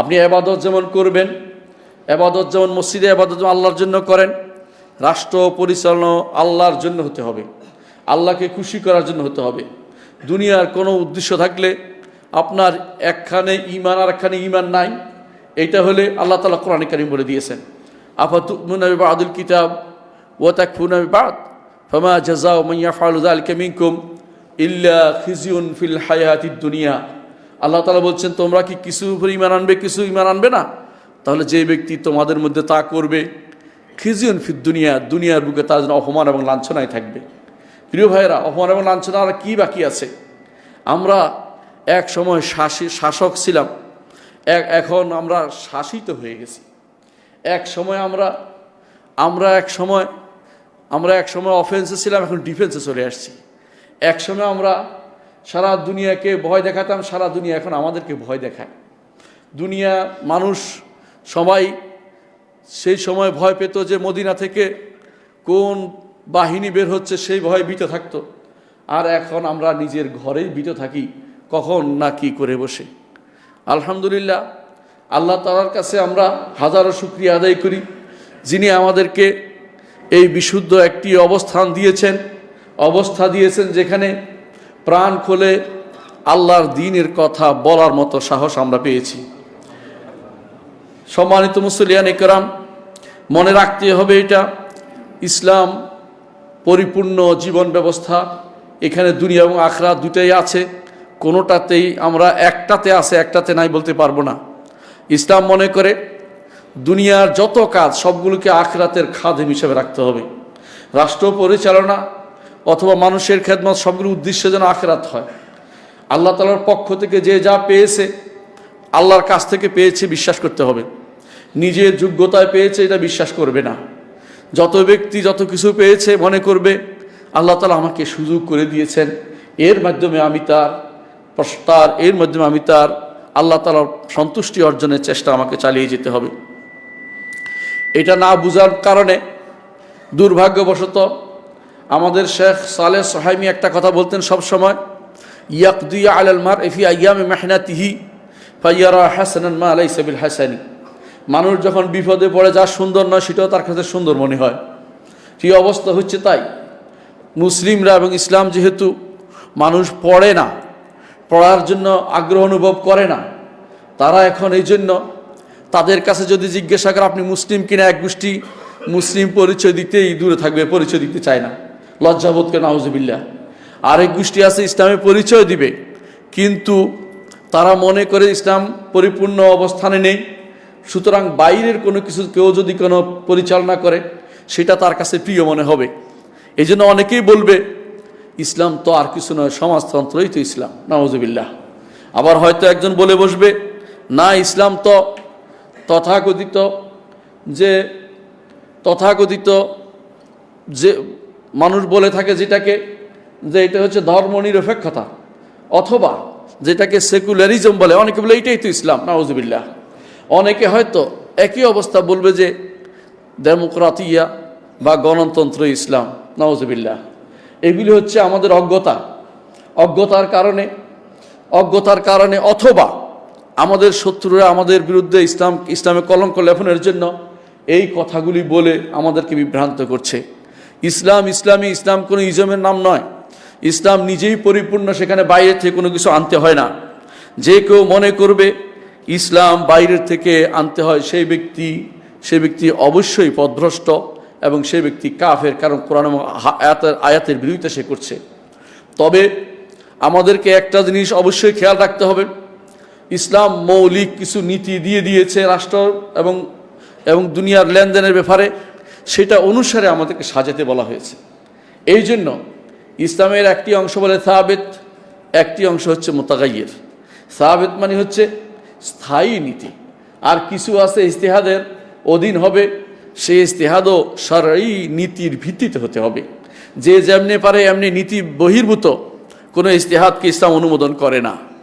আপনি আবাদত যেমন করবেন আবাদত যেমন মসজিদে আবাদত যেমন আল্লাহর জন্য করেন, রাষ্ট্র পরিচালনা আল্লাহর জন্য হতে হবে। আল্লাহকে খুশি করার জন্য হতে হবে। দুনিয়ার কোনো উদ্দেশ্য থাকলে আপনার একখানে ইমান আর একখানে ইমান নাই, এইটা হলে আল্লাহ তালা কোরআন কারিম বলে দিয়েছেন। আফাতুমিনবি বাদুল কিতাব ও তাক ফুনবি বাদ ফমা জাজাও মাইয়া ফালুদাল কেমিনকুম ইল্লা খিজিউন ফিল হায়াতিদ দুনিয়া। আল্লাহ তালা বলছেন, তোমরা কি কিছু উপরে ইমান আনবে, কিছু ইমান আনবে না? তাহলে যে ব্যক্তি তোমাদের মধ্যে তা করবে খিজিউন ফিদ দুনিয়া, দুনিয়ার বুকে তার জন্য অপমান এবং লাঞ্ছনায় থাকবে। প্রিয় ভাইয়েরা, অপমান এবং লাঞ্ছনা আর কী বাকি আছে? আমরা এক সময় শাসী, শাসক ছিলাম। এক, এখন আমরা শাসিত হয়ে গেছি। এক সময় আমরা আমরা এক সময়, আমরা এক সময় অফেন্সে ছিলাম, এখন ডিফেন্সে চলে আসছি। এক সময় আমরা সারা দুনিয়াকে ভয় দেখাতাম, সারা দুনিয়া এখন আমাদেরকে ভয় দেখায়। দুনিয়া মানুষ সবাই সেই সময় ভয় পেত যে মদিনা থেকে কোন বাহিনী বের হচ্ছে, সেই ভয়ে বিত থাকতো। আর এখন আমরা নিজের ঘরেই বিত থাকি, কখন না কি করে বসে। আলহামদুলিল্লাহ, আল্লাহ তালার কাছে আমরা হাজারো শুক্রিয়া আদায় করি, যিনি আমাদেরকে এই বিশুদ্ধ একটি অবস্থান দিয়েছেন, অবস্থা দিয়েছেন যেখানে প্রাণ খোলে আল্লাহর দিনের কথা বলার মতো সাহস আমরা পেয়েছি। সম্মানিত মুসলিয়ান একরাম, মনে রাখতে হবে এটা, ইসলাম পরিপূর্ণ জীবন ব্যবস্থা, এখানে দুনিয়া এবং আখরা দুটাই আছে, কোনোটাতেই আমরা একটাতে আছে, একটাতে নাই বলতে পারব না। ইসলাম মনে করে দুনিয়ার যত কাজ, সবগুলোকে আখরাতের খাদেম হিসেবে রাখতে হবে। রাষ্ট্র পরিচালনা অথবা মানুষের খেদমত সবগুলো উদ্দেশ্য যেন আখরাত হয়। আল্লাহ তালার পক্ষ থেকে যে যা পেয়েছে, আল্লাহর কাছ থেকে পেয়েছে বিশ্বাস করতে হবে। নিজের যোগ্যতায় পেয়েছে এটা বিশ্বাস করবে না। যত ব্যক্তি যত কিছু পেয়েছে মনে করবে, আল্লাহ তালা আমাকে সুযোগ করে দিয়েছেন। এর মাধ্যমে আমি তার প্রস্তার এর মাধ্যমে আমি তার আল্লাহ তালার সন্তুষ্টি অর্জনের চেষ্টা আমাকে চালিয়ে যেতে হবে। এটা না বুঝার কারণে দুর্ভাগ্যবশত আমাদের শেখ সালে সোহাইমি একটা কথা বলতেন সব সময়, ইয়াকদুয়া আলাল মার এফি আয়ামে মেহনাতিহি, ফাইয়ারা হাসানান মা আলাই সাবিল হাসানি। মানুষ যখন বিপদে পড়ে, যা সুন্দর নয়, সেটাও তার কাছে সুন্দর মনে হয়। সেই অবস্থা হচ্ছে তাই? মুসলিমরা এবং ইসলাম যেহেতু মানুষ পড়ে না, পড়ার জন্য আগ্রহ অনুভব করে না, তারা এখন এই জন্য তাদের কাছে যদি জিজ্ঞাসা করে, আপনি মুসলিম কিনা? এক গোষ্ঠী মুসলিম পরিচয় দিতেই দূরে থাকবে, পরিচয় দিতে চায় না। লজ্জাবোধকে নাউজবিল্লা আরেক গোষ্ঠী আছে, ইসলামের পরিচয় দিবে। কিন্তু তারা মনে করে ইসলাম পরিপূর্ণ অবস্থানে নেই। সুতরাং বাইরের কোনো কিছু কেউ যদি কোনো পরিচালনা করে, সেটা তার কাছে প্রিয় মনে হবে। এই জন্য অনেকেই বলবে, ইসলাম তো আর কিছু নয়, সমাজতন্ত্রই তো ইসলাম। নওয়াজবিল্লাহ আবার হয়তো একজন বলে বসবে, না, ইসলাম তো তথাকথিত যে তথাকথিত যে মানুষ বলে থাকে যেটাকে, যে এটা হচ্ছে ধর্ম নিরপেক্ষতা অথবা যেটাকে সেকুলারিজম বলে, অনেকে বলে এটাই তো ইসলাম নওয়াজবিল্লাহ অনেকে হয়তো একই অবস্থা বলবে যে ডেমোক্রাতিয়া বা গণতন্ত্র ইসলাম নওয়াজবিল্লাহ এগুলি হচ্ছে আমাদের অজ্ঞতা। অজ্ঞতার কারণে অজ্ঞতার কারণে অথবা আমাদের শত্রুরা আমাদের বিরুদ্ধে ইসলাম, ইসলামে কলঙ্ক লেপনের জন্য এই কথাগুলি বলে আমাদেরকে বিভ্রান্ত করছে। ইসলাম, ইসলামী, ইসলাম কোনো ইজমের নাম নয়। ইসলাম নিজেই পরিপূর্ণ, সেখানে বাইরে থেকে কোনো কিছু আনতে হয় না। যে কেউ মনে করবে ইসলাম বাইরের থেকে আনতে হয় সেই ব্যক্তি সেই ব্যক্তি অবশ্যই পদভ্রষ্ট এবং সেই ব্যক্তি কাফের, কারণ কোরআন আয়াতের আয়াতের বিরোধিতা সে করছে। তবে আমাদেরকে একটা জিনিস অবশ্যই খেয়াল রাখতে হবে। ইসলাম মৌলিক কিছু নীতি দিয়ে দিয়েছে রাষ্ট্র এবং এবং দুনিয়ার লেনদেনের ব্যাপারে। সেটা অনুসারে আমাদেরকে সাজাতে বলা হয়েছে। এই জন্য ইসলামের একটি অংশ বলে সাহাবেত একটি অংশ হচ্ছে মোতাগাইয়ের। সাহাবেত মানে হচ্ছে স্থায়ী নীতি। আর কিছু আছে ইস্তেহাদের অধীন হবে, সেই ইস্তেহাদও সারাই নীতির ভিত্তিতে হতে হবে। যে যেমনি পারে, এমনি নীতি বহির্ভূত। কোনো ইস্তেহাদকে ইসলাম অনুমোদন করে না।